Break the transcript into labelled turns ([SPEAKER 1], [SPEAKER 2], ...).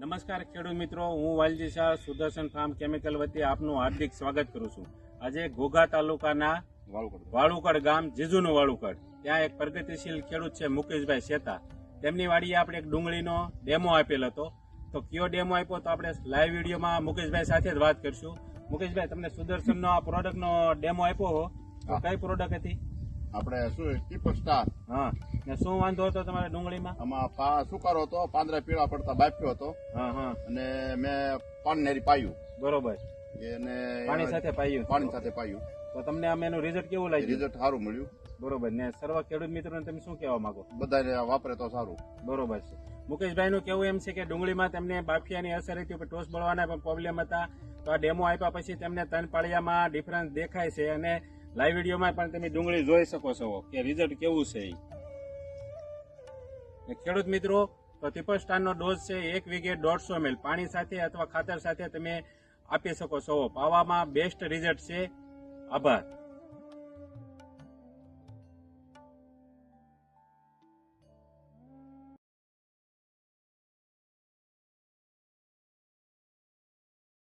[SPEAKER 1] નમસ્કાર ખેડૂત મિત્રો હું વાલજી શાહ સુદર્શન ફાર્મ કેમિકલ વતી આપનું હાર્દિક સ્વાગત કરું છું. આજે ઘોઘા તાલુકાના વાળુકડ. ગામ જીજુનું વાળુકડ. ત્યાં એક પ્રગતિશીલ ખેડૂત છે મુકેશભાઈ શેતા. તેમની વાડીએ આપણે એક ડુંગળીનો ડેમો આપેલ હતો. તો કયો ડેમો આપ્યો તો આપણે લાઈવ વિડીયોમાં મુકેશભાઈ સાથે જ વાત કરશું. મુકેશભાઈ તમને સુદર્શનનો આ પ્રોડક્ટનો ડેમો આપ્યો હો. કઈ પ્રોડક્ટ હતી?
[SPEAKER 2] આપણે શું ટીપર સ્ટાર.
[SPEAKER 1] હા. ને શું વાંધો હતો તમારા ડુંગળીમાં?
[SPEAKER 2] આમાં પા સુકારો હતો પાંદરા પીળા પડતા બાફ્યો હતો.
[SPEAKER 1] હા હા.
[SPEAKER 2] અને મેં પાણી નેરી પાયું.
[SPEAKER 1] બરોબર.
[SPEAKER 2] એને
[SPEAKER 1] પાણી સાથે પાયું.
[SPEAKER 2] પાણી સાથે પાયું.
[SPEAKER 1] તો તમને આમ એનું રિઝલ્ટ કેવું લાગ્યું?
[SPEAKER 2] રિઝલ્ટ સારું મળ્યું.
[SPEAKER 1] બરોબર. ને સર્વ ખેડૂત મિત્રોને તમે શું કહેવા માંગો?
[SPEAKER 2] બધાને વાપરે તો સારું.
[SPEAKER 1] બરોબર છે. મુકેશભાઈ નું કેવું એમ છે કે ડુંગળીમાં તેમને બાફિયાની અસર હતી ટોસ બળવાના પણ પ્રોબ્લેમ હતા. તો આ ડેમો આપ્યા પછી તેમને ત્રણ પાળિયામાં ડિફરન્સ દેખાય છે અને લાઈવ વિડીયોમાં પણ તમે ડુંગળી જોઈ શકો છો કે રિઝલ્ટ કેવું છે એ ખેડૂત મિત્રો તો ટીપરસ્ટારનો ડોઝ છે એક વીઘે દોઢસો એમએલ પાણી સાથે અથવા ખાતર સાથે તમે આપી શકો છો. પાવામાં બેસ્ટ રિઝલ્ટ છે. આભાર.